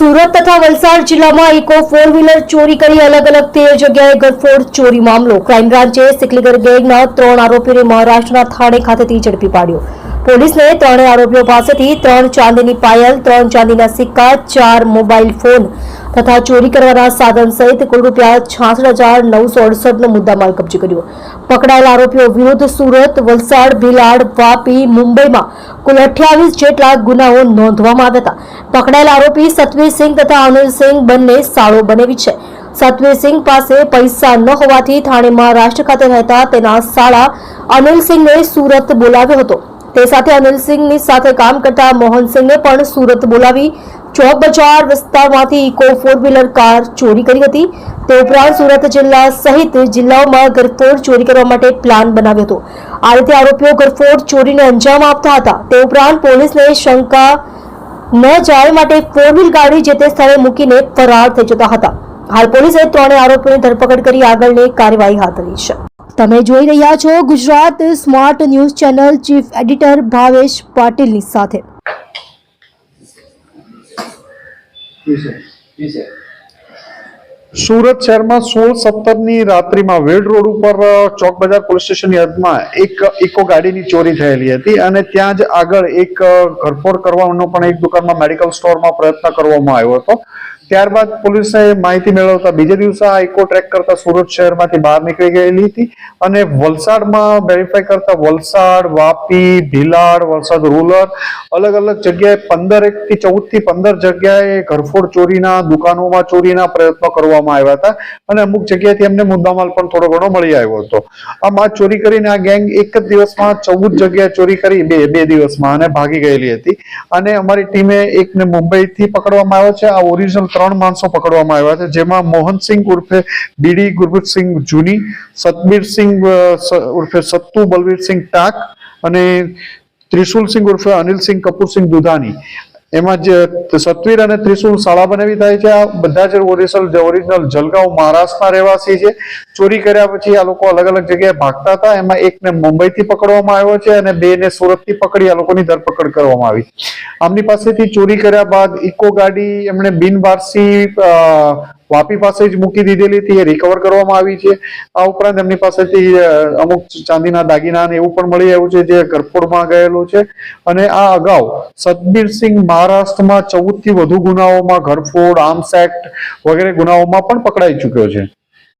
સુરત તથા વલસાડ જિલ્લામાં eco four wheeler ચોરી કરી અલગ અલગ તેર જગ્યાએ ગરફોડ ચોરી મામલો. ક્રાઇમ બ્રાન્ચે સિકલીગર ગેંગના ત્રણ આરોપીને મહારાષ્ટ્રના થાણે ખાતેથી ઝડપી પાડ્યો. પોલીસને ત્રણેય આરોપીઓ પાસેથી ત્રણ ચાંદીની પાયલ, ત્રણ ચાંદીના સિક્કા, ચાર મોબાઈલ ફોન તથા ચોરી કરવાના સાધન સહિત કુલ રૂપિયા છાસઠ હજાર નવસો અડસઠનો મુદ્દામાલ કબજે કર્યો. પકડાયેલા આરોપીઓ વિરુદ્ધ સુરત, વલસાડ, ભીલાડ, વાપી, મુંબઈમાં કુલ અઠ્યાવીસ જેટલા ગુનાઓ નોંધવામાં આવ્યા હતા. પકડાયેલા આરોપી સત્વીરસિંહ તથા અનિલસિંહ બંને સાળો બનેવી છે. સત્વીરસિંહ પાસે પૈસા ન હોવાથી થાણે મહારાષ્ટ્ર ખાતે રહેતા તેના સાળા અનિલસિંહને સુરત બોલાવ્યો હતો. તે સાથે અનિલસિંહની સાથે કામ કરતા મોહનસિંહને પણ સુરત બોલાવી ચોક બજાર વિસ્તારમાંથી ઇકો ફોર વ્હીલર કાર ચોરી કરી હતી. તે ઉપરાંત સુરત જિલ્લા સહિત જિલ્લાઓમાં ગરફોડ ચોરી કરવા માટે પ્લાન બનાવ્યો હતો. આ રીતે આરોપીઓ ગરફોડ ચોરીને અંજામ આપતા હતા. તે ઉપરાંત પોલીસને શંકા ન જાય માટે ફોર વ્હીલ ગાડી જે તે સ્થળે મૂકીને ફરાર થઈ જતા હતા. હાલ પોલીસે ત્રણેય આરોપીઓની ધરપકડ કરી આગળની કાર્યવાહી હાથ ધરી છે. તમે જોઈ રહ્યા છો Gujarat smart news channel chief editor Bhavesh પાટીલની સાથે. સુરત શહેરમાં સોળ સત્તરની રાત્રિમાં વેડ રોડ ઉપર ચોક બજાર પોલીસ સ્ટેશનની હદમાં એક ઇકો ગાડીની ચોરી થયેલી હતી અને ત્યાં જ આગળ એક ઘરફોડ કરવાનો પણ એક દુકાનમાં મેડિકલ સ્ટોરમાં પ્રયત્ન કરવામાં આવ્યો હતો. ત્યારબાદ પોલીસે માહિતી મેળવતા બીજે દિવસે આ ઇકો ટ્રેક કરતા સુરત શહેરમાંથી બહાર નીકળી ગયેલી હતી અને વલસાડમાં વેરીફાઈ કરતા વલસાડ, વાપી, ભીલાડ, વલસાડ રૂરલ અલગ અલગ જગ્યાએ પંદર એક થી ચૌદથી પંદર જગ્યાએ ઘરફોડ ચોરીના, દુકાનોમાં ચોરીના પ્રયત્નો કરવામાં આવ્યા હતા અને અમુક જગ્યાએથી એમને મુદ્દામાલ પણ થોડો ઘણો મળી આવ્યો હતો. આમ આ ચોરી કરીને આ ગેંગ એક જ દિવસમાં ચૌદ જગ્યાએ ચોરી કરી, બે બે દિવસમાં અને ભાગી ગયેલી હતી. અને અમારી ટીમે એકને મુંબઈથી પકડવામાં આવ્યો છે, આ ઓરિજિનલ ત્રણ માણસો પકડવામાં આવ્યા છે, જેમાં મોહનસિંહ ઉર્ફે બીડી ગુરબીરસિંહ જૂની, સતબીરસિંહ ઉર્ફે સત્તુ બલવીરસિંહ ટાક અને ત્રિશુલસિંહ ઉર્ફે અનિલસિંહ કપૂરસિંહ દુધાની. એમાં જે સત્વીર અને ત્રિશુલ શાળા બનાવી થાય છે, આ બધા જ ઓરિજિનલ ઓરિજિનલ જલગાંવ મહારાષ્ટ્રના રહેવાસી છે. ચોરી કર્યા પછી આ લોકો અલગ અલગ જગ્યાએ ભાગતા હતા. એમાં એકને મુંબઈથી પકડવામાં આવ્યો છે અને બે ને સુરતથી પકડી આ લોકોની ધરપકડ કરવામાં આવી. આમની પાસેથી ચોરી કર્યા બાદ ઇકો ગાડી એમણે બિનવારસી વાપી પાસે જ મૂકી દીધેલી હતી, એ રિકવર કરવામાં આવી છે. આ ઉપરાંત એમની પાસેથી અમુક ચાંદીના દાગીના ને એવું પણ મળી આવ્યું છે, જે ગરફોડમાં ગયેલું છે. અને આ અગાઉ સતબીરસિંહ મહારાષ્ટ્રમાં ચૌદથી વધુ ગુનાઓમાં ઘરફોડ, આર્મ્સ એક્ટ વગેરે ગુનાઓમાં પણ પકડાઈ ચુક્યો છે.